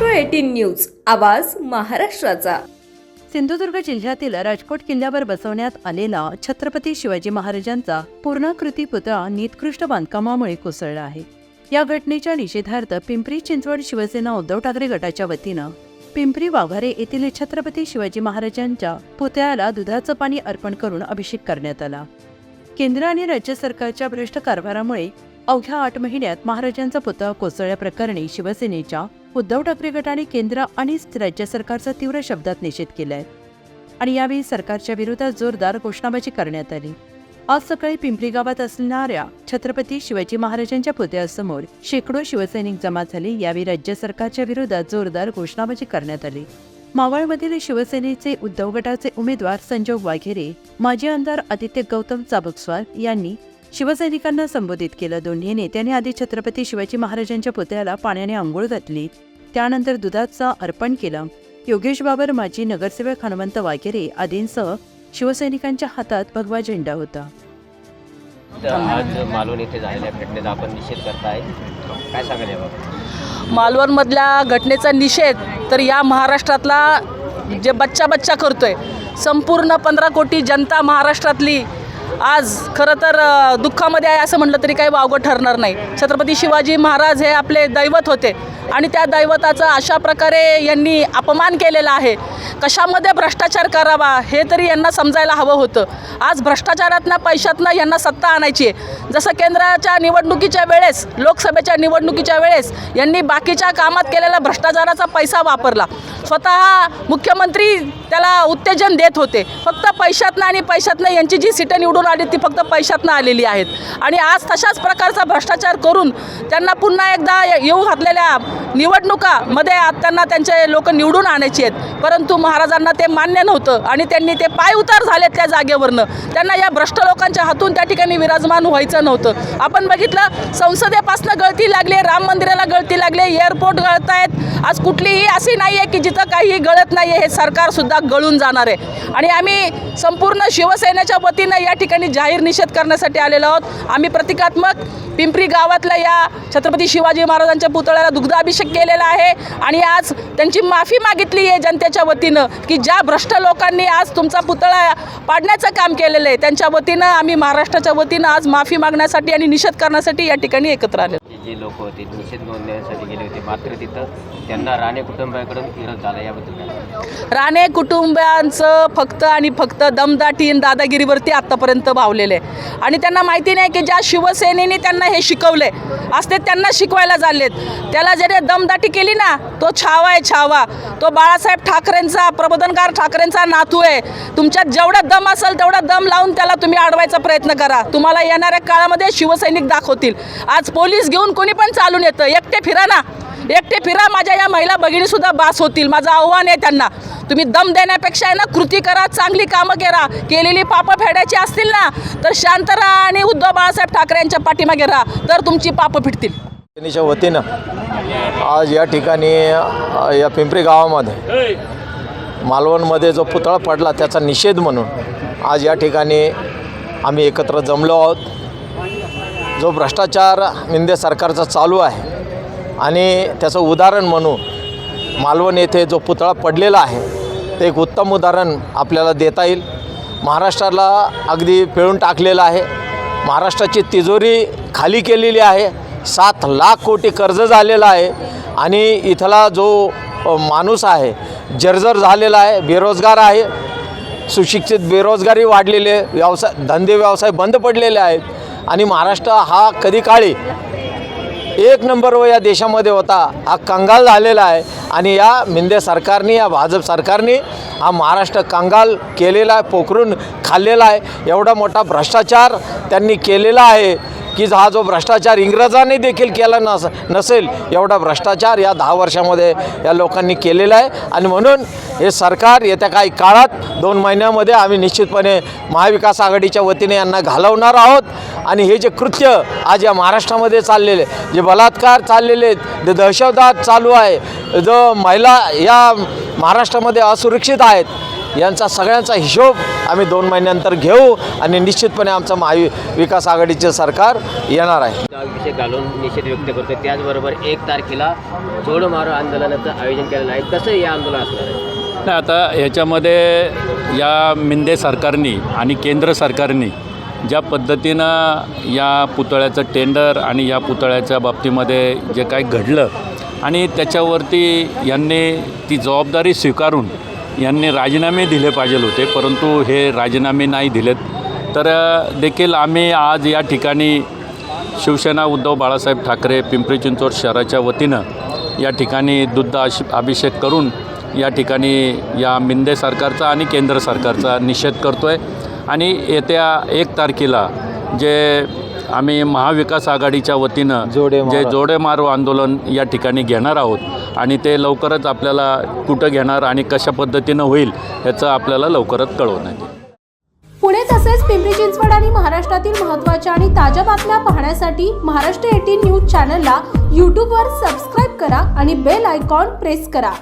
Eighteen news. आवाज महाराष्ट्राचा. सिंधुदुर्ग जिल्ह्यातील राजकोट किल्ल्यावर बसवण्यात आलेला छत्रपती शिवाजी महाराजांचा पूर्णाकृती पुतळा निकृष्ट बांधकामामुळे कोसळला आहे. या घटनेच्या निषेधार्थ पिंपरी चिंचवड शिवसेना उद्धव ठाकरे गटाच्या वतीनं पिंपरी वाघारे येथील छत्रपती शिवाजी महाराजांच्या पुतळ्याला दुधाचं पाणी अर्पण करून अभिषेक करण्यात आला. केंद्र आणि राज्य सरकारच्या भ्रष्ट कारभारामुळे अवघ्या आठ महिन्यात महाराजांचा पुतळा कोसळल्याप्रकरणी शिवसेनेच्या उद्धव ठाकरे गटाने केंद्र आणि राज्य सरकारचा तीव्र शब्दात निषेध केलाय. आणि यावेळी सरकारच्या विरोधात जोरदार घोषणाबाजी करण्यात आली. आज सकाळी पिंपरी गावात असणाऱ्या छत्रपती शिवाजी महाराजांच्या पुतळ्यासमोर शेकडो शिवसैनिक जमा झाले. यावेळी राज्य सरकारच्या विरोधात जोरदार घोषणाबाजी करण्यात आली. मावळमधील शिवसेनेचे उद्धव गटाचे उमेदवार संजोग वाघेरे माजी आमदार आदित्य गौतम चाबुकस्वार यांनी शिवसैनिकांना संबोधित केलं. दोन्ही नेत्यांनी आधी छत्रपती शिवाजी महाराजांच्या पुतळ्याला पाण्याने आंघोळ घातली. त्यानंतर दुधाचं अर्पण केलं. योगेश बाबर माजी नगरसेवक हनुमंत वाघेरे आदींसह शिवसैनिकांच्या हातात भगवा झेंडा होता. तर आज मालवण येथे झालेल्या घटनेचा आपण निषेध करताय. काय सांगाल याबाबत? मालवणमधल्या घटनेचा निषेध तर या महाराष्ट्रातला जे बच्चा बच्चा करतोय संपूर्ण पंधरा कोटी जनता महाराष्ट्रातली आज खरं तर दुःखामध्ये आहे असं म्हटलं तरी काही वावगं ठरणार नाही. छत्रपती शिवाजी महाराज हे आपले दैवत होते आणि त्या दैवताचा अशा प्रकारे यांनी अपमान केलेला आहे. कशामध्ये भ्रष्टाचार करावा हे तरी यांना समजायला हवं होतं. आज भ्रष्टाचारातनं पैशातनं यांना सत्ता आणायची आहे. जसं केंद्राच्या निवडणुकीच्या वेळेस लोकसभेच्या निवडणुकीच्या वेळेस यांनी बाकीच्या कामात केलेला भ्रष्टाचाराचा पैसा वापरला. स्वतः मुख्यमंत्री त्याला उत्तेजन देत होते. फक्त पैशातनं आणि पैशातनं यांची जी सीटं निवडून आली ती फक्त पैशातनं आलेली आहेत. आणि आज तशाच प्रकारचा भ्रष्टाचार करून त्यांना पुन्हा एकदा येऊ घातलेल्या निवडणुकामध्ये त्यांना त्यांचे लोक निवडून आणायचे आहेत. परंतु महाराजांना ते मान्य नव्हतं आणि त्यांनी ते पाय उतार झालेत त्या जागेवरनं. त्यांना या भ्रष्ट लोकांच्या हातून त्या ठिकाणी विराजमान व्हायचं नव्हतं. आपण बघितलं संसदेपासनं गळती लागली राम मंदिराला गळती लागली एअरपोर्ट गळत आहेत आज कुठलीही अशी नाही आहे की तिथं काही गळत नाही आहे हे सरकारसुद्धा गळून जाणार आहे. आणि आम्ही संपूर्ण शिवसेनेच्या वतीनं या ठिकाणी जाहीर निषेध करण्यासाठी आलेलो आहोत. आम्ही प्रतिकात्मक पिंपरी गावातल्या या छत्रपती शिवाजी महाराजांच्या पुतळ्याला दुग्धाभिषेक केलेला आहे. आणि आज त्यांची माफी मागितली आहे जनतेच्या वतीनं की ज्या भ्रष्ट लोकांनी आज तुमचा पुतळा पाडण्याचं काम केलेलं आहे त्यांच्या वतीनं आम्ही महाराष्ट्राच्या वतीनं आज माफी मागण्यासाठी आणि निषेध करण्यासाठी या ठिकाणी एकत्र आले जे लोक होते निषेध नोंदण्यासाठी गेले होते मात्र तिथं त्यांना राणे कुटुंबाकडून विरोध झाला याबद्दल काय राणे कुटुंबियांचं फक्त आणि फक्त दमदाटी आणि दादागिरीवरती आत्तापर्यंत भावलेले आहे. आणि त्यांना माहिती नाही की ज्या शिवसेनेने त्यांना हे शिकवले आज ते त्यांना शिकवायला चाललेत. त्याला जरी दमदाटी केली ना तो छावा आहे छावा. तो बाळासाहेब ठाकरेंचा प्रबोधनकार ठाकरेंचा नातू आहे. तुमच्यात जेवढा दम असेल तेवढा दम लावून त्याला तुम्ही अडवायचा प्रयत्न करा. तुम्हाला येणाऱ्या काळामध्ये शिवसैनिक दाखवतील. आज पोलीस घेऊन कोणी पण चालून येतं. एकटे फिरा ना. एकटे फिरा माझ्या या महिला भगिनीसुद्धा बास होतील. माझं आव्हान आहे त्यांना. तुम्ही दम देण्यापेक्षा आहे ना कृती करा चांगली कामं करा. केलेली पापं फेडायची असतील ना तर शांत राहा आणि उद्धव बाळासाहेब ठाकरे यांच्या पाठीमागे राहा. तर तुमची पापं फिटतील. सेनेच्या वतीनं आज या ठिकाणी या पिंपरी गावामध्ये मालवणमध्ये जो पुतळा पडला त्याचा निषेध म्हणून आज या ठिकाणी आम्ही एकत्र जमलो आहोत. जो भ्रष्टाचार निंदे सरकारचा चालू आहे आणि त्याचं उदाहरण म्हणून मालवण येथे जो पुतळा पडलेला आहे ते एक उत्तम उदाहरण आपल्याला देता येईल. महाराष्ट्राला अगदी पिळून टाकलेलं आहे. महाराष्ट्राची तिजोरी खाली केलेली आहे. सात लाख कोटी कर्ज झालेलं आहे आणि इथला जो माणूस आहे जर्जर झालेला आहे बेरोजगार आहे. सुशिक्षित बेरोजगारी वाढलेली आहे. व्यवसाय धंदे व्यवसाय बंद पडलेले आहेत. आणि महाराष्ट्र हा कधी काळी एक नंबरवर या देशामध्ये होता. हा कंगाल झालेला आहे. आणि या मिंदे सरकारने या भाजप सरकारने हा महाराष्ट्र कंगाल केलेला आहे पोखरून खाल्लेला आहे. एवढा मोठा भ्रष्टाचार त्यांनी केलेला आहे. की हा जो भ्रष्टाचार इंग्रजांनी देखील केला नस नसेल एवढा भ्रष्टाचार या दहा वर्षामध्ये या लोकांनी केलेला आहे. आणि म्हणून हे सरकार येत्या काही काळात दोन महिन्यामध्ये आम्ही निश्चितपणे महाविकास आघाडीच्या वतीने यांना घालवणार आहोत. आणि हे जे कृत्य आज या महाराष्ट्रामध्ये चाललेले जे बलात्कार चाललेले आहेत जे दहशतवाद चालू आहे जो महिला या महाराष्ट्रामध्ये असुरक्षित आहेत यांचा सगळ्यांचा हिशोब आम्ही दोन महिन्यानंतर घेऊ आणि निश्चितपणे आमचं महावि विकास आघाडीचे सरकार येणार आहे. विषय घालून निषेध व्यक्त करतो त्याचबरोबर एक तारखेला जोड मारो आंदोलनाचं आयोजन केलेलं आहे. कसं हे आंदोलन असणार आहे? नाही आता ह्याच्यामध्ये या मिंदे सरकारने आणि केंद्र सरकारने ज्या पद्धतीनं या पुतळ्याचं टेंडर आणि या पुतळ्याच्या बाबतीमध्ये जे काही घडलं आणि त्याच्यावरती यांनी ती जबाबदारी स्वीकारून यांनी राजीनामे दिले पाहिजे होते परंतु हे राजीनामे नाही दिलेत. तर देखील आम्ही आज या ठिकाणी शिवसेना उद्धव बाळासाहेब ठाकरे पिंपरी चिंचवड शहराच्या वतीनं या ठिकाणी दुग्ध अभिषेक करून या ठिकाणी या मिंदे सरकारचा आणि केंद्र सरकारचा निषेध करतो आहे आणि येत्या एक तारखेला जे आम्ही महाविकास आघाडीच्या वतीनं जोडे जे मारो. जोडे मारो आंदोलन या ठिकाणी घेणार आहोत आणि ते लवकरच आपल्याला कुठं घेणार आणि कशा पद्धतीनं होईल याचं आपल्याला लवकरच कळवण्यात येईल पुणे तसेच पिंपरी चिंचवड आणि महाराष्ट्रातील महत्त्वाच्या आणि ताज्या बातम्या पाहण्यासाठी महाराष्ट्र एटीन न्यूज चॅनलला यूट्यूबवर सबस्क्राईब करा आणि बेल आयकॉन प्रेस करा